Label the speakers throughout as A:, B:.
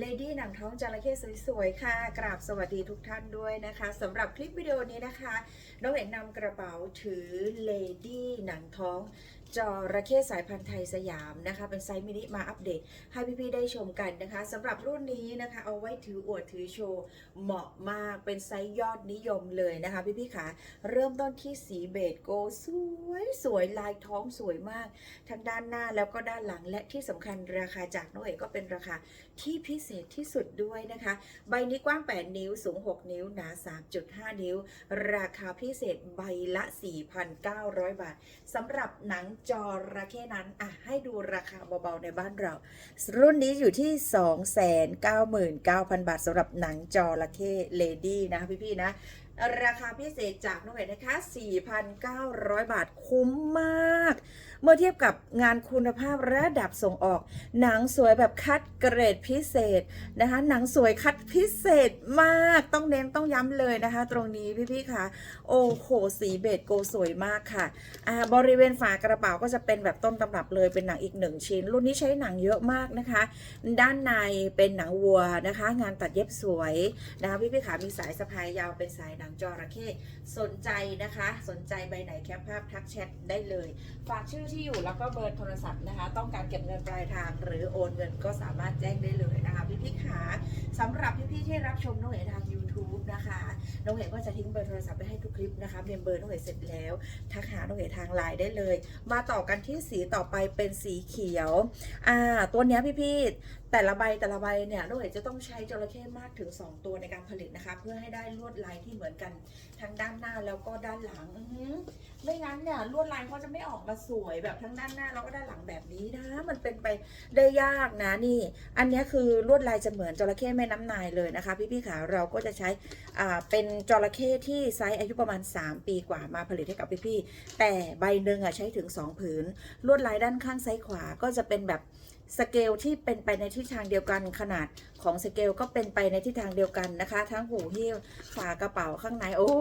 A: เลดี้หนังท้องจระเข้สวยๆ ค่ะ กราบสวัสดีทุกท่านด้วยนะคะสำหรับคลิปวิดีโอนี้นะคะ น้องเอกนำกระเป๋าถือเลดี้หนังท้อง จระเข้สายพันธุ์ไทยสยามนะคะ เป็นไซส์มินิมาอัปเดต ให้พี่ๆได้ชมกันนะคะสำหรับรุ่นนี้นะคะ เอาไว้ถืออวดถือโชว์ เหมาะมากเป็นไซส์ยอดนิยมเลยนะคะพี่ๆขาเริ่มต้นที่สีเบจโกสวยสวยลายท้องสวยมาก ทั้งด้านหน้าแล้วก็ด้านหลังและที่สำคัญราคาจากน้องเอกก็เป็นราคาที่พิเศษที่สุดด้วยนะคะ ใบนี้กว้าง 8 นิ้วสูง 6 นิ้วหนา 3.5 นิ้ว ราคาพิเศษใบละ 4,900 บาทสำหรับหนังจอระเข้นั้นอะให้ดูราคาเบาๆในบ้านเรา รุ่นนี้อยู่ที่ 299,000 บาทสำหรับหนังจอระเข้เลดี้นะพี่ๆนะ ราคาพิเศษจากน้องเอกนะคะ 4,900 บาทคุ้มมาก เมื่อเทียบกับงานคุณภาพระดับส่งออก หนังสวยแบบคัดเกรดพิเศษนะคะ หนังสวยคัดพิเศษมาก ต้องเน้นต้องย้ำเลยนะคะ ตรงนี้พี่ๆค่ะ โอ้โห สีเบจโกสวยมากค่ะอ่าบริเวณฝากระเป๋าก็จะเป็นแบบต้นตำรับเลย เป็นหนังอีกหนึ่งชิ้น รุ่นนี้ใช้หนังเยอะมากนะคะ ด้านในเป็นหนังวัวนะคะ งานตัดเย็บสวยนะคะพี่ๆค่ะมีสายสะพายยาวเป็นสายหนังจระเข้สนใจนะคะ สนใจใบไหนแคปภาพทักแชทได้เลย ฝากชื่อที่อยู่แล้วก็เบอร์โทรศัพท์นะคะ ต้องการเก็บเงินปลายทาง หรือโอนเงินก็สามารถแจ้งได้เลยนะคะพี่ๆขาสำหรับ พี่ๆที่รับชมน้องเอ๋ทาง YouTube นะคะ น้องเอ๋ก็จะทิ้งเบอร์โทรศัพท์ไปให้ทุกคลิปนะคะเมมเบอร์น้องเอ๋เสร็จแล้วทักหาน้องเอ๋ทางไลน์ได้เลย มาต่อกันที่สีต่อไปเป็นสีเขียว อ่า ตัวเนี้ยพี่ๆแต่ละใบแต่ละใบเนี่ยน้องเอ๋จะต้องใช้จระเข้มากถึง 2 ตัวในการผลิตนะคะ เพื่อให้ได้ลวดลายที่เหมือนกันทั้งด้านหน้าแล้วก็ด้านหลังอือหือไม่งั้นเนี่ยลวดลายเขาจะไม่ออกมาสวยแบบทั้งด้านหน้าแล้วก็ด้านหลังแบบนี้นะมันเป็นไปได้ยากนะนี่ อันนี้คือลวดลายจะเหมือนจระเข้แม่น้ำนายเลยนะคะ พี่ๆขาเราก็จะใช้อ่าเป็นจระเข้ที่ไซส์อายุประมาณ 3 ปีกว่ามาผลิตให้กับพี่ๆแต่ใบหนึ่งอะใช้ถึง 2 ผืน ลวดลายด้านข้างซ้ายขวาก็จะเป็นแบบสเกลที่เป็นไปในทิศทางเดียวกันขนาดของสเกลก็เป็นไปในทิศทางเดียวกันนะคะ ทั้งหูหิ้วฝากระเป๋าข้างในโอ้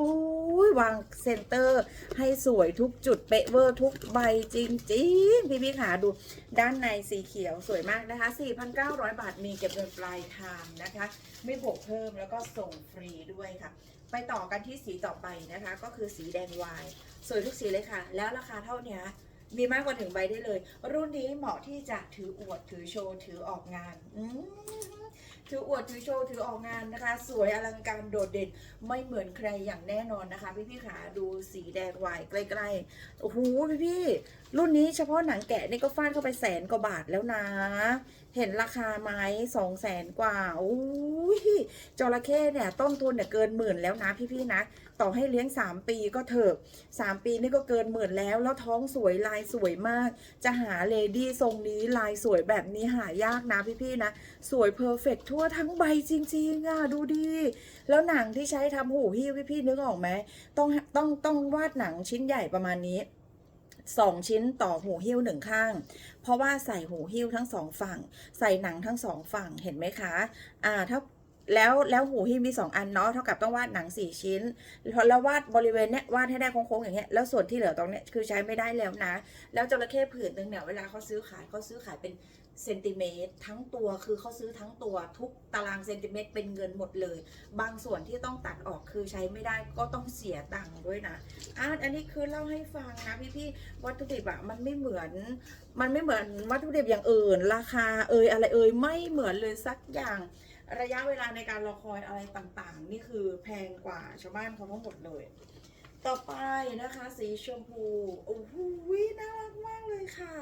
A: ยวางเซนเตอร์ให้สวยทุกจุดเป๊ะเวอร์ทุกใบจริงๆ พี่ๆขาดูด้านในสีเขียวสวยมากนะคะ 4,900 บาทมีเก็บเงินปลายทางนะคะ ไม่บวกเพิ่มแล้วก็ส่งฟรีด้วยค่ะ ไปต่อกันที่สีต่อไปนะคะ ก็คือสีแดงวายสวยทุกสีเลยค่ะ แล้วราคาเท่านี้มีมากกว่าหนึ่งใบได้เลย รุ่นนี้เหมาะที่จะถืออวดถือโชว์ถือออกงานถืออวดถือโชว์ถือออกงานนะคะ สวยอลังการโดดเด่นไม่เหมือนใครอย่างแน่นอนนะคะ พี่พี่ขาดูสีแดงวายใกล้ๆโอ้โหพี่พี่ รุ่นนี้เฉพาะหนังแกะนี่ก็ฟาดเข้าไปแสนกว่าบาทแล้วนะ เห็นราคาไหมสองแสนกว่าอุ้ยจระเข้เนี่ยต้นทุนเนี่ยเกินหมื่นแล้วนะพี่ๆนะ ต่อให้เลี้ยง 3 ปีก็เถอะ3ปีนี่ก็เกินหมื่นแล้ว แล้วท้องสวยลายสวยมาก จะหาเลดี้ทรงนี้ลายสวยแบบนี้หายากนะพี่ๆนะ สวยเพอร์เฟกทั่วทั้งใบจริงๆอะดูดี แล้วหนังที่ใช้ทำหูหิ้วพี่ๆนึกออกไหมต้องต้องต้องวาดหนังชิ้นใหญ่ประมาณนี้ สองชิ้นต่อหูหิ้วหนึ่งข้าง เพราะว่าใส่หูหิ้วทั้งสองฝั่ง ใส่หนังทั้งสองฝั่งเห็นไหมคะ อ่า ถ้า แล้วแล้วหูหิ้วมีสองอันเนาะเท่ากับต้องวาดหนังสี่ชิ้นแล้ววาดบริเวณเนี้ยวาดให้ได้โค้งๆอย่างเงี้ยแล้วส่วนที่เหลือตรงเนี้ยคือใช้ไม่ได้แล้วนะ แล้วจระเข้ผืนหนึ่งเนี่ยเวลาเขาซื้อขายเขาซื้อขายเป็นเซนติเมตรทั้งตัวคือเขาซื้อทั้งตัวทุกตารางเซนติเมตรเป็นเงินหมดเลย บางส่วนที่ต้องตัดออกคือใช้ไม่ได้ก็ต้องเสียตังค์ด้วยนะอะอันนี้คือเล่าให้ฟังนะพี่ๆวัตถุดิบอะมันไม่เหมือน มันไม่เหมือนวัตถุดิบอย่างอื่น ราคาเอ่ยอะไรเอ่ยไม่เหมือนเลยสักอย่าง ระยะเวลาในการรอคอยอะไรต่างๆ นี่คือแพงกว่าชาวบ้านเขาทั้งหมดเลย ต่อไปนะคะ สีชมพูโอ้โหน่ารักมากเลยค่ะ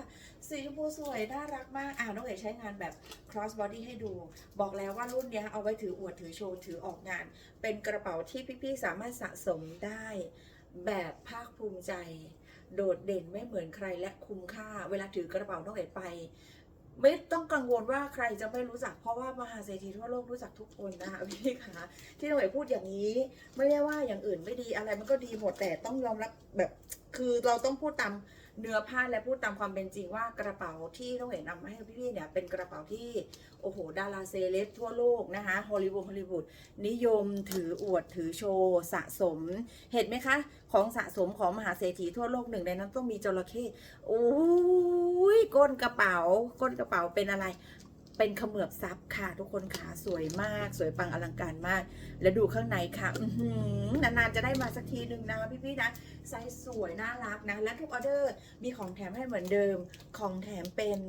A: สีชมพูสวยน่ารักมากอ่าน้องเอ๋ใช้งานแบบ cross body ให้ดู บอกแล้วว่ารุ่นเนี้ยเอาไว้ถืออวดถือโชว์ถือออกงาน เป็นกระเป๋าที่พี่ๆสามารถสะสมได้แบบภาคภูมิใจ โดดเด่นไม่เหมือนใครและคุ้มค่า เวลาถือกระเป๋าน้องเอ๋ไป ไม่ต้องกังวลว่าใครจะไม่รู้จัก เพราะว่ามหาเศรษฐีทั่วโลกรู้จักทุกคนนะคะพี่คะที่น้องเอ๋พูดอย่างนี้ ไม่ได้ว่าอย่างอื่นไม่ดีอะไรมันก็ดีหมดแต่ต้องยอมรับแบบ คือเราต้องพูดตาม เนื้อผ้าและพูดตามความเป็นจริงว่ากระเป๋าที่น้องเห็นนำมาให้พี่ๆเนี่ยเป็นกระเป๋าที่โอ้โหดาราเซเลบทั่วโลกนะคะฮอลลีวูดฮอลลีวูดนิยมถืออวดถือโชว์สะสม เห็นไหมคะ ของสะสมของมหาเศรษฐีทั่วโลกหนึ่งในนั้นต้องมีจระเข้โอ้ยก้นกระเป๋าก้นกระเป๋าเป็นอะไร เป็นขมือบซับค่ะ ทุกคนขาสวยมาก สวยปังอลังการมาก แล้วดูข้างในค่ะอื้อหือนานๆจะได้มาสักทีหนึ่งนะคะพี่ๆนะไซส์สวยน่ารักนะ และทุกออเดอร์มีของแถมให้เหมือนเดิม ของแถมเป็น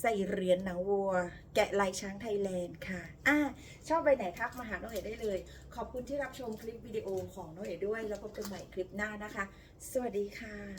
A: ใส่เหรียญหนังวัว แกะลายช้างไทยแลนด์ค่ะอะชอบไปไหนทักมาหาน้องเอ๋ได้เลย ขอบคุณที่รับชมคลิปวิดีโอของน้องเอ๋ด้วย แล้วพบกันใหม่คลิปหน้านะคะ สวัสดีค่ะ